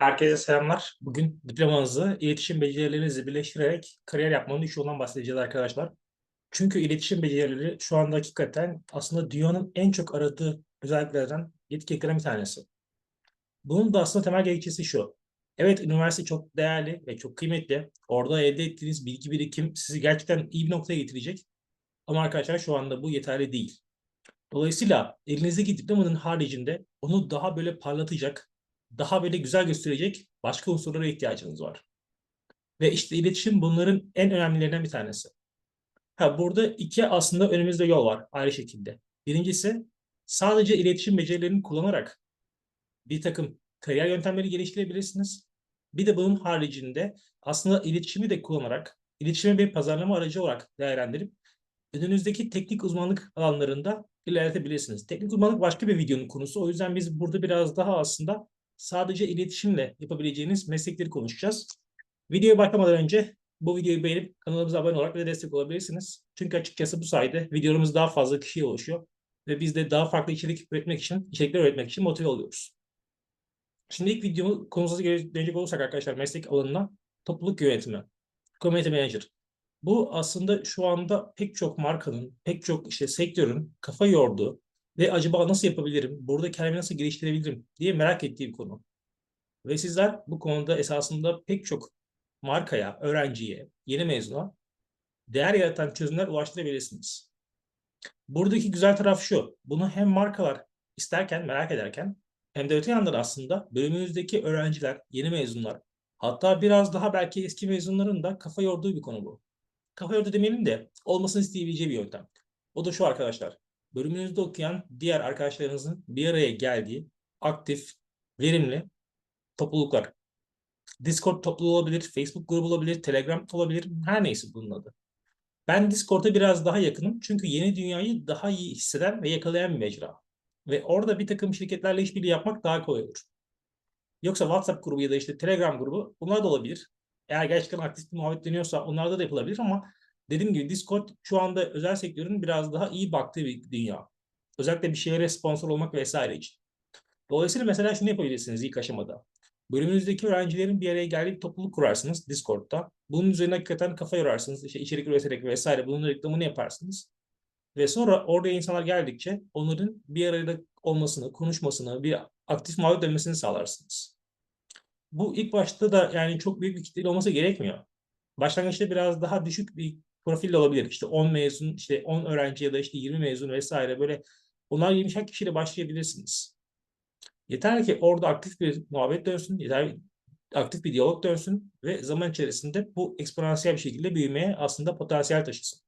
Herkese selamlar. Bugün diplomanızı iletişim becerilerinizi birleştirerek kariyer yapmanın üç yolundan bahsedeceğiz arkadaşlar. Çünkü iletişim becerileri şu anda hakikaten aslında dünyanın en çok aradığı özelliklerden yetkililiklerden bir tanesi. Bunun da aslında temel gerekçesi şu. Evet üniversite çok değerli ve çok kıymetli. Orada elde ettiğiniz bilgi birikim sizi gerçekten iyi bir noktaya getirecek. Ama arkadaşlar şu anda bu yeterli değil. Dolayısıyla elinizdeki diplomanın haricinde onu daha böyle parlatacak, daha böyle güzel gösterecek başka unsurlara ihtiyacınız var. Ve işte iletişim bunların en önemlilerinden bir tanesi. Ha, burada iki aslında önümüzde yol var ayrı şekilde. Birincisi sadece iletişim becerilerini kullanarak bir takım kariyer yöntemleri geliştirebilirsiniz. Bir de bunun haricinde aslında iletişimi de kullanarak, iletişimi bir pazarlama aracı olarak değerlendirip önünüzdeki teknik uzmanlık alanlarında ilerletebilirsiniz. Teknik uzmanlık başka bir videonun konusu. O yüzden biz burada biraz daha aslında sadece iletişimle yapabileceğiniz meslekleri konuşacağız. Videoya başlamadan önce bu videoyu beğenip kanalımıza abone olarak ve destek olabilirsiniz. Çünkü açıkçası bu sayede videolarımız daha fazla kişiye ulaşıyor ve biz de daha farklı içerik üretmek için, içerikler üretmek için motive oluyoruz. Şimdi ilk videomu konumuza dönecek olursak arkadaşlar meslek alanına topluluk yönetimi, community manager. Bu aslında şu anda pek çok markanın, pek çok işte sektörün kafa yorduğu ve acaba nasıl yapabilirim, burada kendimi nasıl geliştirebilirim diye merak ettiği bir konu. Ve sizler bu konuda esasında pek çok markaya, öğrenciye, yeni mezuna değer yaratan çözümler ulaştırabilirsiniz. Buradaki güzel taraf şu, bunu hem markalar isterken, merak ederken hem de öte yandan aslında bölümünüzdeki öğrenciler, yeni mezunlar, hatta biraz daha belki eski mezunların da kafa yorduğu bir konu bu. Kafa yordu demeyelim de olmasını isteyebileceği bir yöntem. O da şu arkadaşlar. Bölümünüzde okuyan diğer arkadaşlarınızın bir araya geldiği aktif, verimli topluluklar. Discord topluluğu olabilir, Facebook grubu olabilir, Telegram olabilir, her neyse bunun adı. Ben Discord'a biraz daha yakınım çünkü yeni dünyayı daha iyi hisseden ve yakalayan bir mecra. Ve orada bir takım şirketlerle işbirliği yapmak daha kolay olur. Yoksa WhatsApp grubu ya da işte Telegram grubu bunlar da olabilir. Eğer gerçekten aktif bir muhabbet dönüyorsa onlarda da yapılabilir ama dediğim gibi Discord şu anda özel sektörün biraz daha iyi baktığı bir dünya. Özellikle bir şeylere sponsor olmak vesaire için. Dolayısıyla mesela şunu yapabilirsiniz ilk aşamada. Bölümünüzdeki öğrencilerin bir araya geldiği bir topluluk kurarsınız Discord'da. Bunun üzerine hakikaten kafa yorarsınız. İşte içerik üreterek vesaire bunun reklamını yaparsınız. Ve sonra orada insanlar geldikçe onların bir arada olmasını, konuşmasını, bir aktif muhabbet dönmesini sağlarsınız. Bu ilk başta da yani çok büyük bir kitle olması gerekmiyor. Başlangıçta biraz daha düşük bir profil olabilir. İşte 10 mezun, işte 10 öğrenci ya da işte 20 mezun vesaire böyle onlar 20 kişiyle başlayabilirsiniz. Yeter ki orada aktif bir muhabbet dönsün, yeter aktif bir diyalog dönsün ve zaman içerisinde bu eksponansiyel bir şekilde büyümeye aslında potansiyel taşısın.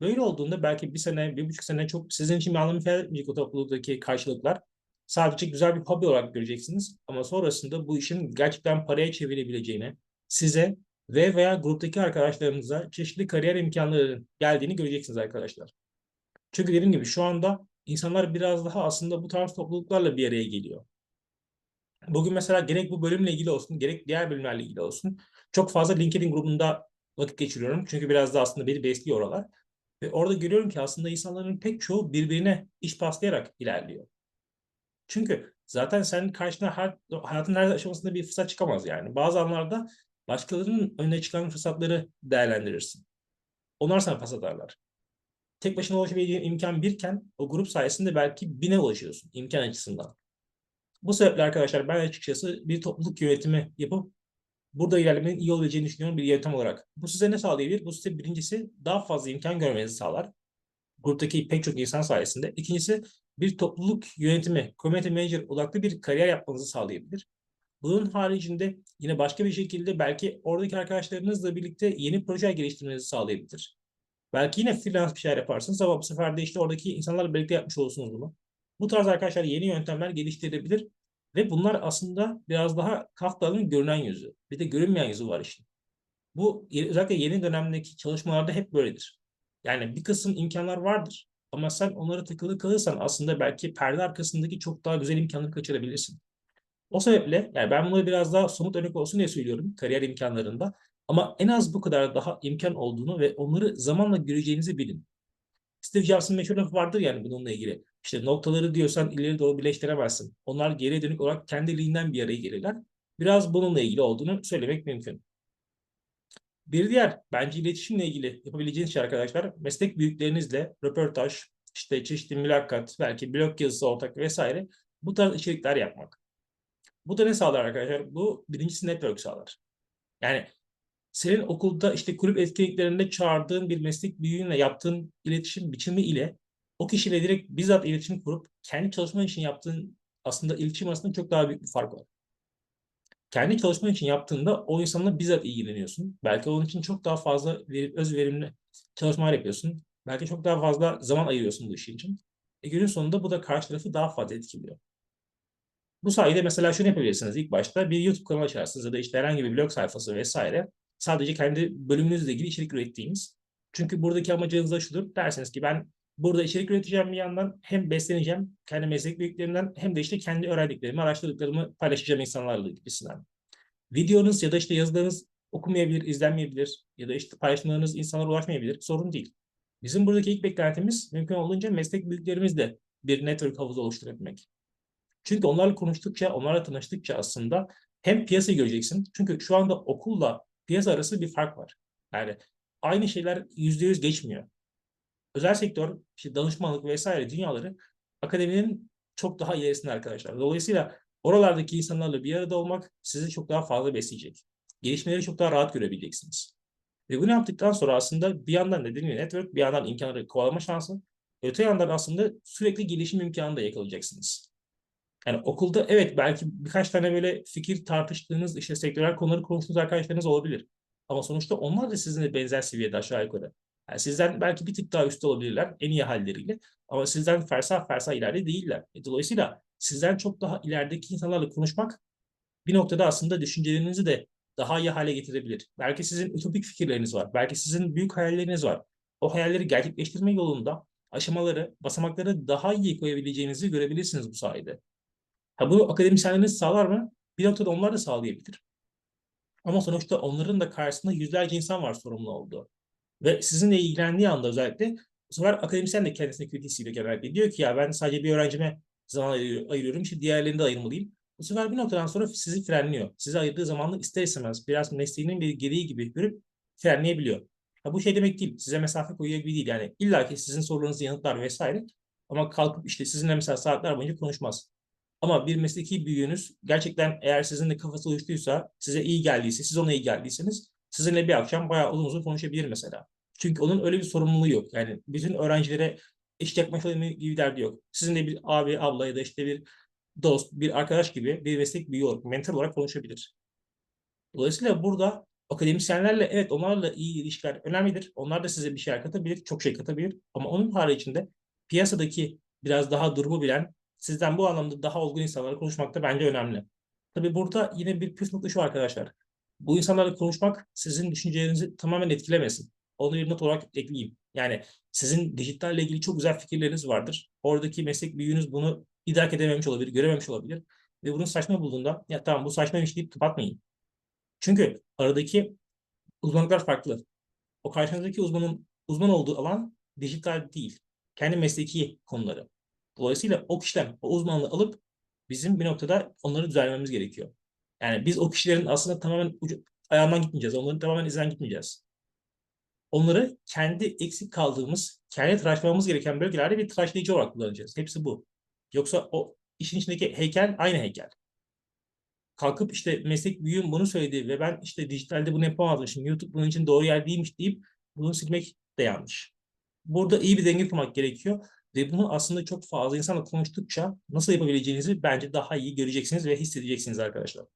Böyle olduğunda belki bir sene, bir buçuk sene çok sizin için bir anlam ifade etmeyecek o topluluktaki karşılıklar. Sadece güzel bir hobi olarak göreceksiniz. Ama sonrasında bu işin gerçekten paraya çevirebileceğini, size ve veya gruptaki arkadaşlarınıza çeşitli kariyer imkanlarının geldiğini göreceksiniz arkadaşlar. Çünkü dediğim gibi şu anda insanlar biraz daha aslında bu tarz topluluklarla bir araya geliyor. Bugün mesela gerek bu bölümle ilgili olsun, gerek diğer bölümlerle ilgili olsun çok fazla LinkedIn grubunda vakit geçiriyorum. Çünkü biraz da aslında beni besliyor oralar. Ve orada görüyorum ki aslında insanların pek çoğu birbirine iş paslayarak ilerliyor. Çünkü zaten sen karşına her, hayatın her aşamasında bir fırsat çıkamaz yani. Bazı anlarda başkalarının önüne çıkan fırsatları değerlendirirsin. Onlar sana pas atarlar. Tek başına ulaşabileceğin imkan birken o grup sayesinde belki bine ulaşıyorsun imkan açısından. Bu sebeple arkadaşlar ben açıkçası bir topluluk yönetimi yapıp burada ilerlemenin iyi olabileceğini düşünüyorum bir yöntem olarak. Bu size ne sağlayabilir? Bu size birincisi daha fazla imkan görmenizi sağlar. Gruptaki pek çok insan sayesinde. İkincisi bir topluluk yönetimi, community manager odaklı bir kariyer yapmanızı sağlayabilir. Bunun haricinde yine başka bir şekilde belki oradaki arkadaşlarınızla birlikte yeni proje geliştirmenizi sağlayabilir. Belki yine freelance bir şeyler yaparsınız ama bu sefer de işte oradaki insanlarla birlikte yapmış olursunuz bunu. Bu tarz arkadaşlar yeni yöntemler geliştirebilir ve bunlar aslında biraz daha Kafka'nın görünen yüzü. Bir de görünmeyen yüzü var işte. Bu özellikle yeni dönemdeki çalışmalarda hep böyledir. Yani bir kısım imkanlar vardır ama sen onlara takılı kalırsan aslında belki perde arkasındaki çok daha güzel imkanları kaçırabilirsin. O sebeple yani ben bunları biraz daha somut örnek olsun diye söylüyorum kariyer imkanlarında. Ama en az bu kadar daha imkan olduğunu ve onları zamanla göreceğinizi bilin. Steve Jobs'ın meşhur lafı vardır yani bununla ilgili. İşte noktaları diyorsan ileri doğru birleştiremezsin. Onlar geriye dönük olarak kendiliğinden bir araya gelirler. biraz bununla ilgili olduğunu söylemek mümkün. Bir diğer bence iletişimle ilgili yapabileceğiniz şey arkadaşlar meslek büyüklerinizle röportaj, işte çeşitli mülakat, belki blog yazısı ortak vesaire bu tarz içerikler yapmak. Bu da ne sağlar arkadaşlar? Bu birincisi network sağlar. Yani senin okulda işte kulüp etkinliklerinde çağırdığın bir meslek büyüğünle yaptığın iletişim biçimi ile o kişiyle direkt bizzat iletişim kurup kendi çalışman için yaptığın aslında iletişim arasında çok daha büyük bir fark var. Kendi çalışman için yaptığında o insanla bizzat ilgileniyorsun. Belki onun için çok daha fazla verip, öz verimli çalışmalar yapıyorsun. Belki çok daha fazla zaman ayırıyorsun bu işin için. E günün sonunda bu da karşı tarafı daha fazla etkiliyor. Bu sayede mesela şunu yapabilirsiniz. İlk başta bir YouTube kanalı açarsınız ya da işte herhangi bir blog sayfası vesaire. Sadece kendi bölümünüzle ilgili içerik ürettiğiniz. Çünkü buradaki amacınız da şudur. Derseniz ki ben burada içerik üreteceğim bir yandan hem besleneceğim kendi meslek büyüklerimden hem de işte kendi öğrendiklerimi, araştırdıklarımı paylaşacağım insanlarla gibisinden. Videonuz ya da işte yazılarınız okumayabilir, izlenmeyebilir ya da işte paylaşımlarınız insanlara ulaşmayabilir. Sorun değil. Bizim buradaki ilk beklentimiz mümkün olduğunca meslek büyüklerimizle bir network havuzu oluşturabilmek. Çünkü onlarla konuştukça, onlarla tanıştıkça aslında hem piyasayı göreceksin. Çünkü şu anda okulla piyasa arası bir fark var. Yani aynı şeyler yüzde yüz geçmiyor. Özel sektör, işte danışmanlık vesaire dünyaları akademinin çok daha ilerisinde arkadaşlar. Dolayısıyla oralardaki insanlarla bir arada olmak sizi çok daha fazla besleyecek. Gelişmeleri çok daha rahat görebileceksiniz. Ve bunu yaptıktan sonra aslında bir yandan dediğim gibi network, bir yandan imkanları kovalama şansı, öte yandan aslında sürekli gelişim imkanı da yakalayacaksınız. Yani okulda evet belki birkaç tane böyle fikir tartıştığınız, işte sektörel konuları konuştuğunuz arkadaşlarınız olabilir. Ama sonuçta onlar da sizinle benzer seviyede aşağı yukarı. Yani sizden belki bir tık daha üstte olabilirler en iyi halleriyle. Ama sizden fersah fersah ileride değiller. E, dolayısıyla sizden çok daha ilerideki insanlarla konuşmak bir noktada aslında düşüncelerinizi de daha iyi hale getirebilir. Belki sizin ütopik fikirleriniz var. Belki sizin büyük hayalleriniz var. O hayalleri gerçekleştirme yolunda aşamaları, basamakları daha iyi koyabileceğinizi görebilirsiniz bu sayede. Ha bunu akademisyenleriniz sağlar mı? Bir noktada onlar da sağlayabilir. Ama sonuçta onların da karşısında yüzlerce insan var sorumlu olduğu. Ve sizinle ilgilendiği anda özellikle bu sefer akademisyen de kendisine kötü hissediyor genellikle. Diyor ki ya ben sadece bir öğrencime zaman ayırıyorum, işte diğerlerini de ayırmalıyım. Bu sefer bir noktadan sonra sizi frenliyor. Size ayırdığı zamanla ister istemez biraz mesleğinin bir gereği gibi görüp frenleyebiliyor. Ha, bu şey demek değil, size mesafe koyuyor gibi değil. Yani illa ki sizin sorularınızı yanıtlar vesaire. Ama kalkıp işte sizinle mesela saatler boyunca konuşmaz. Ama bir mesleki büyüğünüz gerçekten eğer sizinle kafası uyuştuysa, size iyi geldiyse, siz ona iyi geldiyseniz sizinle bir akşam bayağı uzun uzun konuşabilir mesela. Çünkü onun öyle bir sorumluluğu yok. Yani bütün öğrencilere eşit yakmak gibi derdi yok. Sizinle bir abi, abla ya da işte bir dost, bir arkadaş gibi bir meslek büyüğü olarak, mentor olarak konuşabilir. Dolayısıyla burada akademisyenlerle evet onlarla iyi ilişkiler önemlidir. Onlar da size bir şey katabilir, çok şey katabilir. Ama onun haricinde piyasadaki biraz daha durumu bilen, sizden bu anlamda daha olgun insanlarla konuşmak da bence önemli. Tabii burada yine bir püf nokta şu arkadaşlar. Bu insanlarla konuşmak sizin düşüncelerinizi tamamen etkilemesin. Onu bir not olarak ekleyeyim. Yani sizin dijitalle ilgili çok güzel fikirleriniz vardır. Oradaki meslek büyüğünüz bunu idrak edememiş olabilir, görememiş olabilir. Ve bunun saçma bulduğunda ya tamam bu saçmaymış deyip kapatmayın. Çünkü aradaki uzmanlıklar farklı. O karşınızdaki uzmanın uzman olduğu alan dijital değil. Kendi mesleki konuları. Dolayısıyla o kişiden o uzmanlığı alıp bizim bir noktada onları düzenlememiz gerekiyor. Yani biz o kişilerin aslında tamamen ucu, ayağından gitmeyeceğiz. Onların tamamen izden gitmeyeceğiz. Onları kendi eksik kaldığımız, kendi tıraşlamamız gereken bölgelerde bir tıraşlayıcı olarak kullanacağız. Hepsi bu. Yoksa o işin içindeki heykel aynı heykel. Kalkıp işte meslek büyüğüm bunu söyledi ve ben işte dijitalde bunu yapamazmışım. YouTube bunun için doğru yer değilmiş deyip bunu silmek de yanlış. Burada iyi bir denge kurmak gerekiyor. Ve bunu aslında çok fazla insanla konuştukça nasıl yapabileceğinizi bence daha iyi göreceksiniz ve hissedeceksiniz arkadaşlar.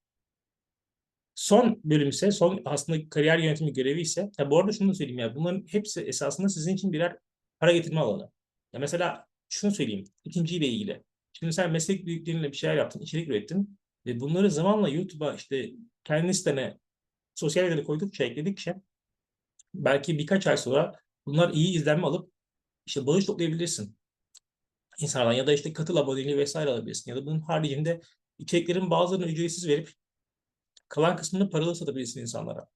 Son bölüm ise, son aslında kariyer yönetimi görevi ise, ya bu arada şunu da söyleyeyim ya, bunların hepsi esasında sizin için birer para getirme alanı. Ya mesela şunu söyleyeyim, ikinciyle ilgili. Şimdi sen meslek büyüklerinle bir şeyler yaptın, içerik ürettin ve bunları zamanla YouTube'a işte kendi sitene, sosyal medyada koydukça, ekledikçe belki birkaç ay sonra bunlar iyi izlenme alıp işte bağış toplayabilirsin insanlardan ya da işte katıl aboneliği vesaire alabilirsin ya da bunun haricinde içeriklerin bazılarını ücretsiz verip kalan kısmını paralı satabilirsin insanlara.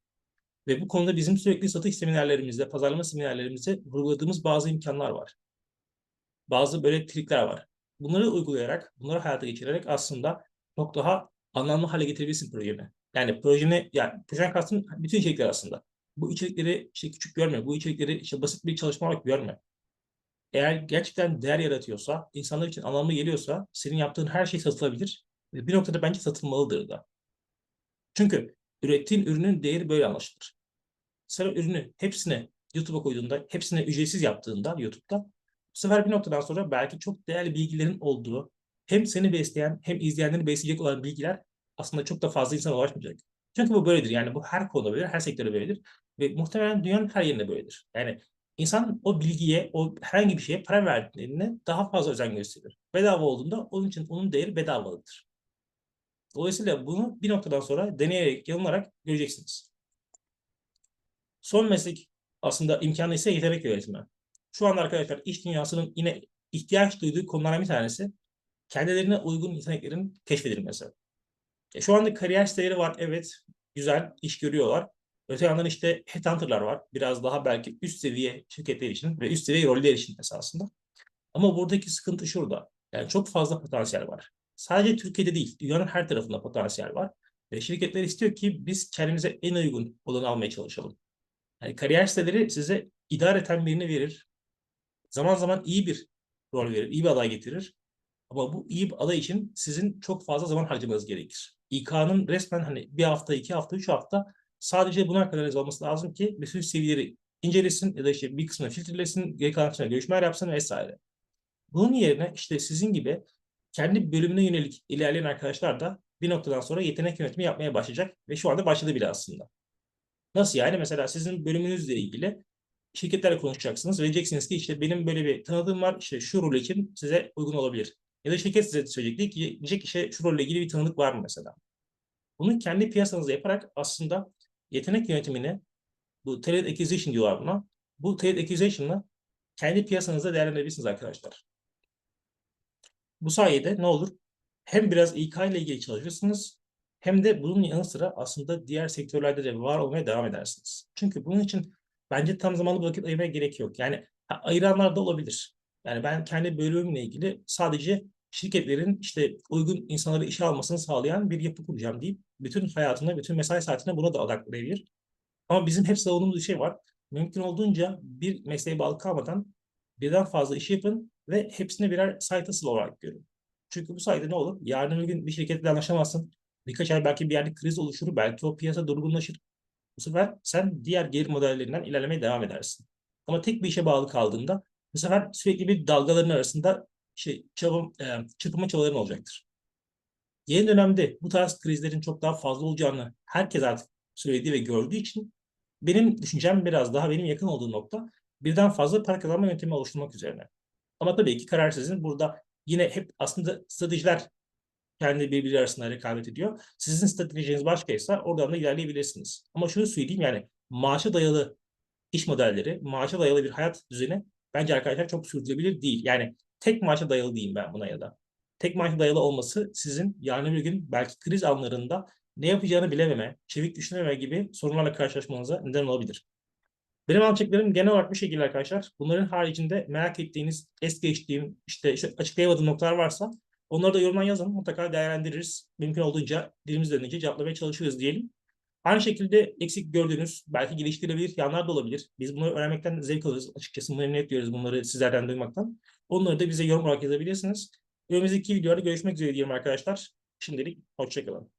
Ve bu konuda bizim sürekli satış seminerlerimizde, pazarlama seminerlerimizde vurguladığımız bazı imkanlar var. Bazı böyle trikler var. Bunları uygulayarak, bunları hayata geçirerek aslında çok daha anlamlı hale getirebilirsin projeni. Yani projeni, yani projen kastım bütün içerikler aslında. Bu içerikleri işte küçük görme, bu içerikleri işte basit bir çalışma olarak görme. Eğer gerçekten değer yaratıyorsa, insanlar için anlamlı geliyorsa senin yaptığın her şey satılabilir. Bir noktada bence satılmalıdır da. Çünkü ürettiğin ürünün değeri böyle anlaşılır. Sen ürünü hepsine YouTube'a koyduğunda, hepsine ücretsiz yaptığında YouTube'da bu sefer bir noktadan sonra belki çok değerli bilgilerin olduğu, hem seni besleyen hem izleyenleri besleyecek olan bilgiler aslında çok da fazla insana ulaşmayacak. Çünkü bu böyledir. Yani bu her konuda böyledir, her sektörde böyledir. Ve muhtemelen dünyanın her yerinde böyledir. Yani insan o bilgiye, o herhangi bir şeye para verdiğinde daha fazla özen gösterir. Bedava olduğunda onun için onun değeri bedavalıdır. Dolayısıyla bunu bir noktadan sonra deneyerek, yanılarak göreceksiniz. Son meslek aslında imkanı ise yetenek yönetimi. Şu anda arkadaşlar iş dünyasının yine ihtiyaç duyduğu konulardan bir tanesi kendilerine uygun yeteneklerin keşfedilmesi. E, şu anda kariyer siteleri var. Evet, güzel iş görüyorlar. Öte yandan işte headhunter'lar var. Biraz daha belki üst seviye şirketler için ve üst seviye roller için esasında. Ama buradaki sıkıntı şurada. Yani çok fazla potansiyel var. Sadece Türkiye'de değil, dünyanın her tarafında potansiyel var. Ve şirketler istiyor ki biz kendimize en uygun olanı almaya çalışalım. Yani kariyer siteleri size idare eden birini verir. Zaman zaman iyi bir rol verir, iyi bir aday getirir. Ama bu iyi bir aday için sizin çok fazla zaman harcamanız gerekir. İK'nın resmen hani bir hafta, iki hafta, üç hafta sadece buna kadar olması lazım ki bütün seviyeleri incelesin ya da işte bir kısmını filtrelesin, geri kalan kısmına görüşmeler yapsın vesaire. Bunun yerine işte sizin gibi kendi bölümüne yönelik ilerleyen arkadaşlar da bir noktadan sonra yetenek yönetimi yapmaya başlayacak ve şu anda başladı bile aslında. Nasıl yani? Mesela sizin bölümünüzle ilgili şirketlerle konuşacaksınız ve diyeceksiniz ki işte benim böyle bir tanıdığım var işte şu rol için size uygun olabilir. Ya da şirket size söyleyecek ki diyecek işte şu rolle ilgili bir tanıdık var mı mesela. Bunu kendi piyasanızda yaparak aslında yetenek yönetimini bu talent acquisition diyorlar buna. Bu talent acquisition'ı kendi piyasanızda değerlendirebilirsiniz arkadaşlar. Bu sayede ne olur? Hem biraz İK ile ilgili çalışırsınız hem de bunun yanı sıra aslında diğer sektörlerde de var olmaya devam edersiniz. Çünkü bunun için bence tam zamanlı bir vakit ayırmaya gerek yok. Yani ayıranlar da olabilir. Yani ben kendi bölümümle ilgili sadece şirketlerin işte uygun insanları işe almasını sağlayan bir yapı kuracağım deyip bütün hayatını, bütün mesai saatine buna da odaklayabilir. Ama bizim hep savunduğumuz bir şey var. Mümkün olduğunca bir mesleğe bağlı kalmadan birden fazla iş yapın ve hepsine birer site hustle olarak görün. Çünkü bu sayede ne olur? Yarın bir gün bir şirketle anlaşamazsın. Birkaç ay belki bir yerde kriz oluşur. Belki o piyasa durgunlaşır. Bu sefer sen diğer gelir modellerinden ilerlemeye devam edersin. Ama tek bir işe bağlı kaldığında bu sefer sürekli bir dalgaların arasında şey, çabım, e, çırpınma çabaların olacaktır. Yeni dönemde bu tarz krizlerin çok daha fazla olacağını herkes artık söylediği ve gördüğü için benim düşüncem biraz daha benim yakın olduğu nokta birden fazla para kazanma yöntemi oluşturmak üzerine. Ama tabii ki karar sizin. Burada yine hep aslında stratejiler kendi birbiri arasında rekabet ediyor. Sizin stratejiniz başkaysa oradan da ilerleyebilirsiniz. Ama şunu söyleyeyim yani maaşa dayalı iş modelleri, maaşa dayalı bir hayat düzeni bence arkadaşlar çok sürdürülebilir değil. Yani tek maaşa dayalı diyeyim ben buna ya da. Tek maaşa dayalı olması sizin yarın bir gün belki kriz anlarında ne yapacağını bilememe, çevik düşünememe gibi sorunlarla karşılaşmanıza neden olabilir. Benim alacaklarım genel olarak bu şekilde arkadaşlar. Bunların haricinde merak ettiğiniz, es geçtiğim, işte, işte açıklayamadığım noktalar varsa onları da yorumdan yazın. Mutlaka değerlendiririz. Mümkün olduğunca dilimiz dönünce cevaplamaya çalışırız diyelim. Aynı şekilde eksik gördüğünüz, belki geliştirebilir yanlar da olabilir. Biz bunu öğrenmekten zevk alırız. Açıkçası memnuniyet duyuyoruz bunları sizlerden duymaktan. Onları da bize yorum olarak yazabilirsiniz. Önümüzdeki videoda görüşmek üzere diyelim arkadaşlar. Şimdilik hoşçakalın.